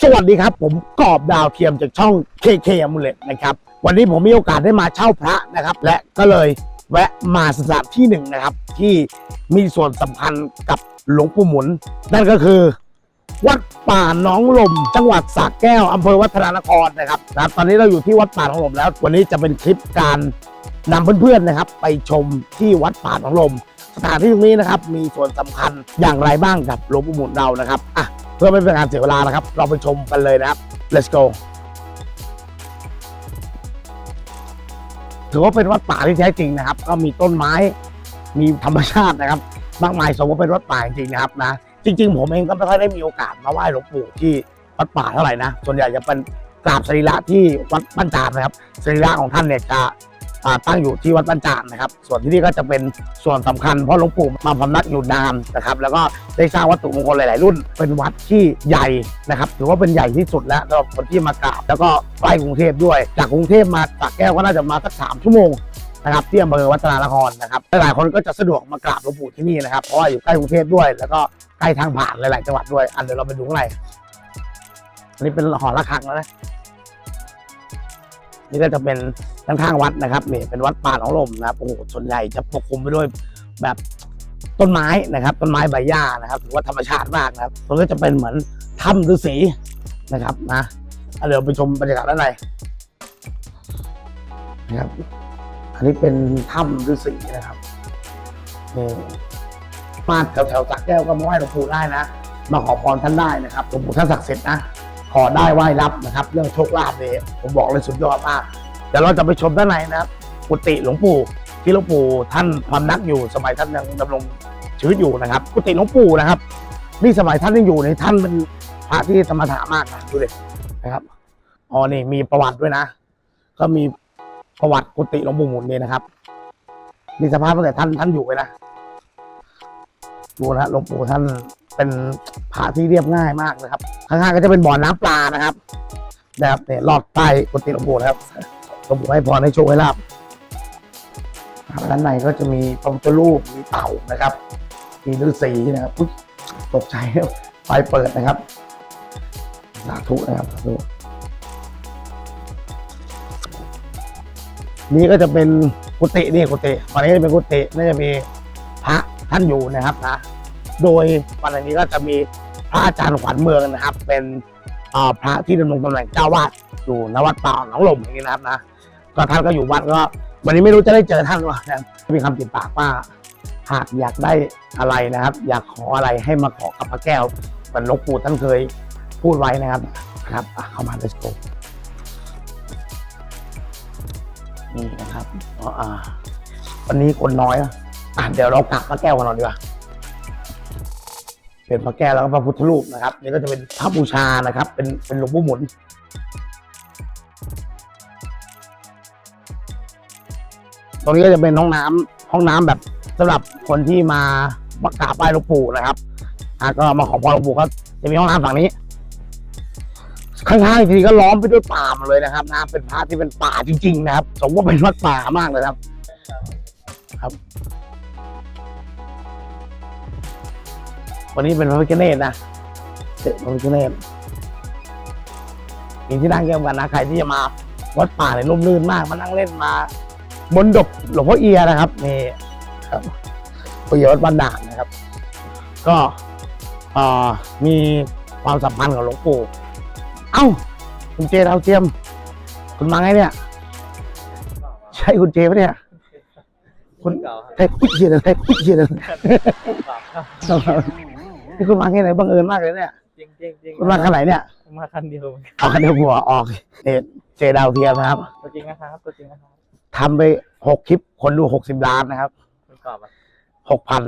สวัสดีครับ ผมกอบดาวเทียมจากช่อง KK a m u l e t นะครับ วันนี้ผมมีโอกาสได้มาเช่าพระนะครับ และก็เลยแวะมาสถานที่หนึ่งนะครับ ที่มีส่วนสำคัญกับหลวงปู่หมุน นั่นก็คือ วัดป่าหนองลม จังหวัดสระแก้วอำเภอวัฒนานครนะครับนะตอนนี้เราอยู่ที่วัดป่าหนองลมแล้ว วันนี้จะเป็นคลิปการนำเพื่อนๆนะครับ ไปชมที่วัดป่าหนองลมสถานที่ตรงนี้นะครับมีส่วนสำคัญอย่างไรบ้างกับหลวงปู่หมุนเรานะครับอะ เพื่อไม่เป็นการเสียเวลานะครับ เราไปชมกันเลยนะครับ let's go ถือว่าเป็นวัดป่าที่แท้จริงนะครับ ก็มีต้นไม้มีธรรมชาตินะครับ มากมายสมว่าเป็นวัดป่าจริงนะครับนะจริง ๆ ผมเองก็ไม่ค่อยได้มีโอกาสมาไหว้หลวงปู่ที่วัดป่าเท่าไหร่นะส่วนใหญ่จะเป็นกราบสรีระที่วัดบ้านจานนะครับสรีระของท่านเนี่ยจะ ตั้งอยู่ที่วัดบ้านจานนะครับ ส่วนที่นี่ก็จะเป็นส่วนสำคัญเพราะหลวงปู่มาพำนักอยู่นานนะครับ แล้วก็ได้สร้างวัตถุมงคลหลาย ๆ รุ่น เป็นวัดที่ใหญ่นะครับ ถือว่าเป็นใหญ่ที่สุดแล้วสำหรับคนที่มากราบแล้วก็ใกล้กรุงเทพด้วย จากกรุงเทพมาสระแก้วก็น่าจะมาสักสามชั่วโมงนะครับที่อำเภอวัฒนานครนะครับหลายๆคนก็จะสะดวกมากราบหลวงปู่ที่นี่นะครับเพราะว่าอยู่ใกล้กรุงเทพด้วย แล้วก็ใกล้ทางผ่านหลาย ๆ จังหวัดด้วย อันเดี๋ยวเราไปดูข้างในอันนี้เป็นหอระฆังแล้วนะนี่ก็จะเป็น ข้างๆวัดนะครับนี่เป็นวัดป่าหนองลมนะครับโอ้โหส่วนใหญ่จะปกคลุมไปด้วยแบบต้นไม้นะครับ ต้นไม้ใบหญ้านะครับถือว่าธรรมชาติมากนะครับตรงนี้จะเป็นเหมือนถ้ำฤาษีนะครับนะเดี๋ยวไปชมบรรยากาศด้านในนะครับ อันนี้เป็นถ้ำฤาษีนะครับนี่มาแถวแถวๆสักแก้วก็มาไหว้หลวงปู่ได้นะ มาขอพรท่านได้นะครับหลวงปู่ท่านศักดิ์สิทธิ์นะขอได้ไหว้รับนะครับ เรื่องโชคลาภเนี่ยผมบอกเลยสุดยอดมาก เดี๋ยวเราจะไปชมด้านในนะครับ กุฏิหลวงปู่ที่หลวงปู่ท่านพำนักอยู่สมัยท่านยังดำรงชีวิตอยู่นะครับ กุฏิหลวงปู่นะครับ นี่สมัยท่านยังอยู่ในท่านเป็นพระที่สมถะมากนะดูดินะครับอ๋อนี่มีประวัติด้วยนะ ก็มีประวัติกุฏิหลวงปู่หมุนนี่นะครับมีสภาพตั้งแต่ท่านท่านอยู่เลยนะดูนะหลวงปู่ท่านเป็นพระที่เรียบง่ายมากนะครับ ข้างๆก็จะเป็นบ่อน้ำปลานะครับนะครับเนี่ยลอดใต้กุฏิหลวงปู่นะครับ หลวงปู่ให้พรให้โชคให้ลาบด้านในก็จะมีพระพุทธรูปมีเต่านะครับ มีฤาษีนะครับอุ๊ยตกใจไฟเปิดนะครับสาธุนะครับสาธุนี่ก็จะเป็นกุฏินี่กุฏิวันนี้จะเป็นกุฏิน่าจะมีพระท่านอยู่นะครับนะ โดยวันนี้ก็จะมีพระอาจารย์ขวัญเมืองนะครับ เป็นพระที่ดำรงตำแหน่งเจ้าวาด อยู่ณวัดป่าหนองลมอย่างนี้นะครับนะก็ท่านก็อยู่วัดก็วันนี้ไม่รู้จะได้เจอท่านหรือเปล่านะมีคำติดปากว่าหากอยากได้อะไรนะครับ อยากขออะไรให้มาขอกับพระแก้วเหมือนลวงปู่ท่านเคยพูดไว้นะครับครับเข้ามา let's go นี่นะครับอ๋ออ่าวันนี้คนน้อยอะเดี๋ยวเรากลับพระแก้วกันหน่อยดีกว่าเป็นพระแก้วแล้วก็พระพุทธรูปนะครับนี่ก็จะเป็นพระบูชานะครับ เป็นเป็นหลวงปู่หมุน ตรงนี้ก็จะเป็นห้องน้ำห้องน้ำแบบสำหรับคนที่มามากราบไหว้หลวงปู่นะครับอะก็มาขอพรหลวงปู่ก็จะมีห้องน้ำฝั่งนี้ ข้างๆทีก็ล้อมไปด้วยป่ามาเลยนะครับนะเป็นพระที่เป็นป่าจริง ๆ นะครับสมว่าเป็นวัดป่ามากเลยครับ ครับ วันนี้เป็นพระพิฆเนศนะพระพิฆเนศมีที่นั่งเยี่ยมกันนะใครที่จะมาวัดป่าเนี่ยร่มรื่นมากมานั่งเล่นมา บนดกหลวงพ่อเอียนะครับนี่ครับพ่อเอียวัดบ้านด่านนะครับ ก็เอ่อมีความสัมพันธ์กับหลวงปู่ เอ้า คุณเจดาวเทียม คุณมาไงเนี่ย ใช่คุณเจปะเนี่ยคุณเก่าครับไทยพุทธเชียร์ไทยพุทธเชียร์นี่คุณมาแค่ไหนบังเอิญมากเลยเนี่ยจริงจริงจริงคุณมาคันไหนเนี่ยมาคันเดียวเหมือนกันเอาคันเดียวหัวออกเจเจดาวเทียมนะครับ ตัวจริงนะครับ ตัวจริงนะครับ ทำไปหกคลิปคนดูหกสิบล้านนะครับคุณกรอบอะหกพัน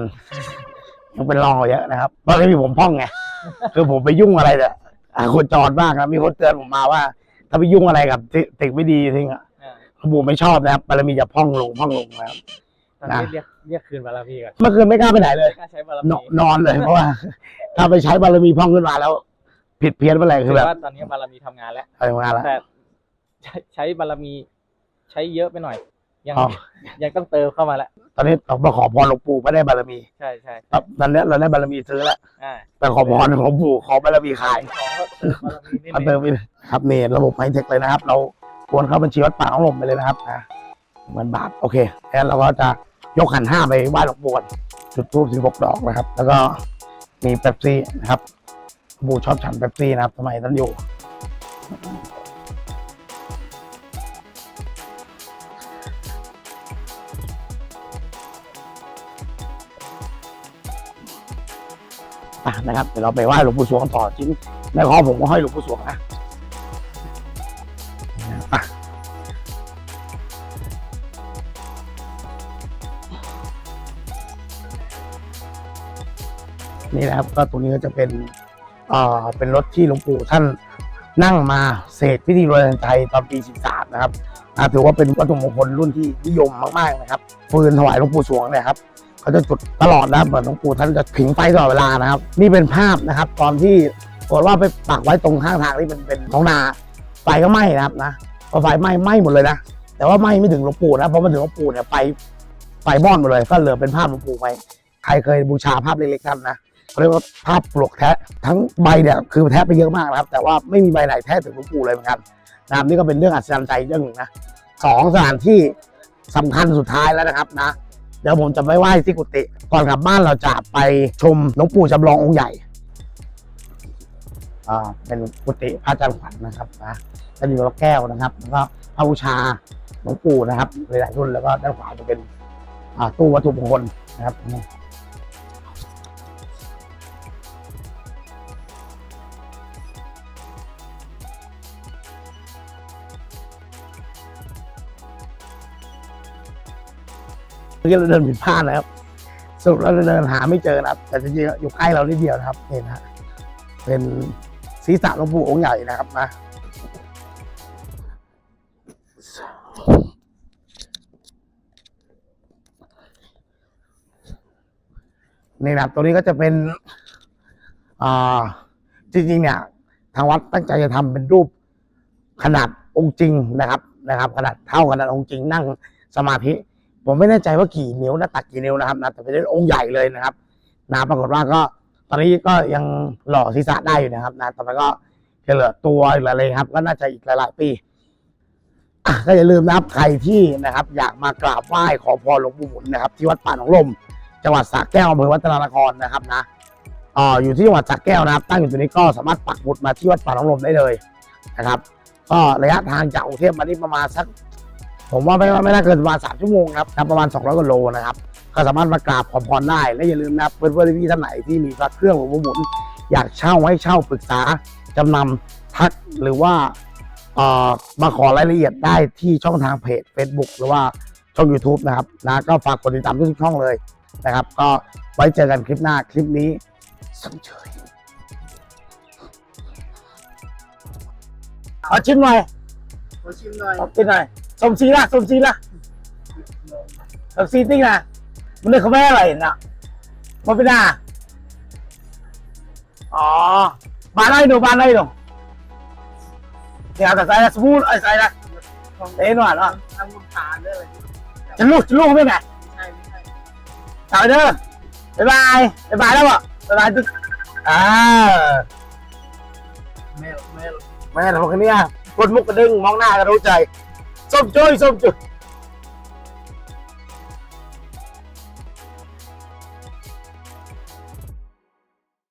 ยังเป็นรองเยอะนะครับเพราะที่มีผมพ่องไงคือผมไปยุ่งอะไรเนี่ยอะคนจอดมากนะมีคนเตือนผมมาว่า ถ้าไปยุ่งอะไรกับสิ่สิ่งไม่ดีทิ้งอะอ่าหลวงปู่ไม่ชอบนะครับบารมีจะพ่องลงพ่องลงนะครับ ตอนนี้เรียกเรียกคืนบารมีก่อนเมื่อคืนไม่กล้าไปไหนเลยไม่กล้าใช้บารนมีอนนอนเลยเพราะว่า ถ้าไปใช้บารมีพ่องขึ้นมาแล้ว ผิดเพี้ยนเมื่อไหร่คืคืออแบบว่าตอนนี้บารมีทำงานแล้ว อะไรมาแล้วแต่ใช้ใช้บารมี ใช้เยอะไปหน่อย ยังอ๋อ ยังต้องเติมเข้ามาละตอนนี้เรามาขอพรหลวงปู่ไม่ได้บารมีใช่ใช่ครับตอนนี้เราได้บารมีซื้อแล้วอ่าแต่ขอพรหลวงปู่ขอบารมีขายของก็เติมบารมีนิดมานึเติมงอีกครับนี่ระบบไฮเทคเลยนะครับ เราควรเข้าบัญชีวัดป่าของลมไปเลยนะครับนะเหมือนบาทโอเคแล้วเราก็จะยกขันห้าไปไหว้หลวงปู่ก่อนจุดทูบสิบหกดอกนะครับ แล้วก็มีเป๊ปซี่นะครับหลวงปู่ชอบฉันเป๊ปซี่นะครับสมัยนั้นอยู่ อะนะครับเดี๋ยวเราไปไหว้หลวงปู่สวงต่อจริงในคอผมก็ห้อยหลวงปู่สวงนะอะนี่นะครับก็ตรงนี้ก็จะเป็นเอ่อเป็นรถที่หลวงปู่ท่านนั่งมาเสกพิธีรวยใจตอนปี 13 นะครับอะถือว่าเป็นวัตถุมงคลรุ่นที่นิยมมากๆนะครับฟืนถวายหลวงปู่สวงเนี่ยครับ เขาจะจุดตลอดนะครับเหมือนหลวงปู่ท่านจะผิงไฟตลอดเวลานะครับ นี่เป็นภาพนะครับ ตอนที่กฏว่าไปปักไว้ตรงข้างทางที่เป็นเป็นท้องนาไฟก็ไหม้นะครับนะพอไฟไหม้ไหม้หมดเลยนะแต่ว่าไหม้ไม่ถึงหลวงปู่นะเพราะมันถึงหลวงปู่เนี่ยไฟไฟมอดหมดเลย ก็เหลือเป็นภาพหลวงปู่ไปใครเคยบูชาภาพเล็กๆท่านนะเขาเรียกว่าภาพปลวกแท้ทั้งใบเนี่ยคือแท้ไปเยอะมากนะครับ แต่ว่าไม่มีใบไหนแท้ถึงหลวงปู่เลยเหมือนกันนะครับนี่ก็เป็นเรื่องอัศจรรย์ใจเรื่องหนึ่งนะสองสถานที่สำคัญสุดท้ายแล้วนะครับนะ เดี๋ยวผมจะไปไหว้ที่กุฏิก่อนกลับบ้านเราจะไปชมหลวงปู่จำลององค์ใหญ่อ่าเป็นกุฏิพระอาจารย์ขวัญนะครับนะจะมีพระแก้วนะครับ แล้วก็พระบูชาหลวงปู่นะครับหลายๆรุ่นแล้วก็ด้านขวาจะเป็นอ่าตู้วัตถุมงคลนะครับ เมื่อกี้เราเดินผิดพลาดนะครับสรุปแล้วเราเดินหาไม่เจอนะครับ แต่จริงๆอยู่ใกล้เรานิดเดียวนะครับนี่นะฮะเป็นศีรษะหลวงปู่องค์ใหญ่นะครับนะนี่นะครับตัวนี้ก็จะเป็นอ่าจริงๆ เนี่ยทางวัดตั้งใจจะทำเป็นรูปขนาดองค์จริงนะครับนะครับ ขนาดเท่าขนาดองค์จริงนั่งสมาธิ ผมไม่แน่ใจว่ากี่นิ้วนะตักกี่นิ้วนะครับนะแต่เป็นองค์ใหญ่เลยนะครับนะปรากฏว่าก็ตอนนี้ก็ยังหล่อศีรษะได้อยู่นะครับนะต่อไปก็จะเหลือตัวเหลืออะไรครับ ก็น่าจะอีกหลายๆปีก็อย่าลืมนะครับใครที่นะครับ อยากมากราบไหว้ขอพรหลวงปู่หมุนนะครับ ที่วัดป่าหนองลมจังหวัดสระแก้วอำเภอวัฒนานครนะครับนะอ่ออยู่ที่จังหวัดสระแก้วนะครับ ตั้งอยู่ตรงนี้ก็สามารถปักหมุดมาที่วัดป่าหนองลมได้เลยนะครับ ก็ระยะทางจากกรุงเทพมานี่ประมาณสัก ผมว่าไม่ไม่น่าเกินประมาณสามชั่วโมงครับนะประมาณ 200กว่าโลนะครับก็สามารถมากราบขอพรได้ และอย่าลืมนะครับเพื่อนๆพี่ๆท่านไหนที่มีพระเครื่องหลวงปู่หมุน อยากเช่าให้เช่าปรึกษาจำนำทักหรือว่าเอ่อมาขอรายละเอียดได้ที่ช่องทางเพจ Facebook หรือว่าช่อง YouTube นะครับนะก็ฝากกดติดตามทุกๆช่องเลยนะครับ ก็ไว้เจอกันคลิปหน้าคลิปนี้สังเฉยเอาชิมหน่อยขอชิมหน่อยเอากินหน่อย สมซีละสมซีละสมซีติ้งนะมันเลยเขาไม่อร่อยนะมันเป็นอะอ๋อบานอะไรหนูบานอะไรหนูเนี่ยแต่ใส่ละสมูทไอ้ใส่ละเอ็นหวานเหรอทำมุนทานด้วยอะไรที่จะลูกจะลูกไม่ไงไม่ใช่ไม่ใช่ตายเด้อบ๊ายบายบ๊ายบายแล้วบ่บ๊ายบายจุ๊อ่าแม่แม่แม่เราคนเนี้ยกดมุกกระดึงมองหน้าก็รู้ใจ ส้มจุ้ยส้มจุ้ย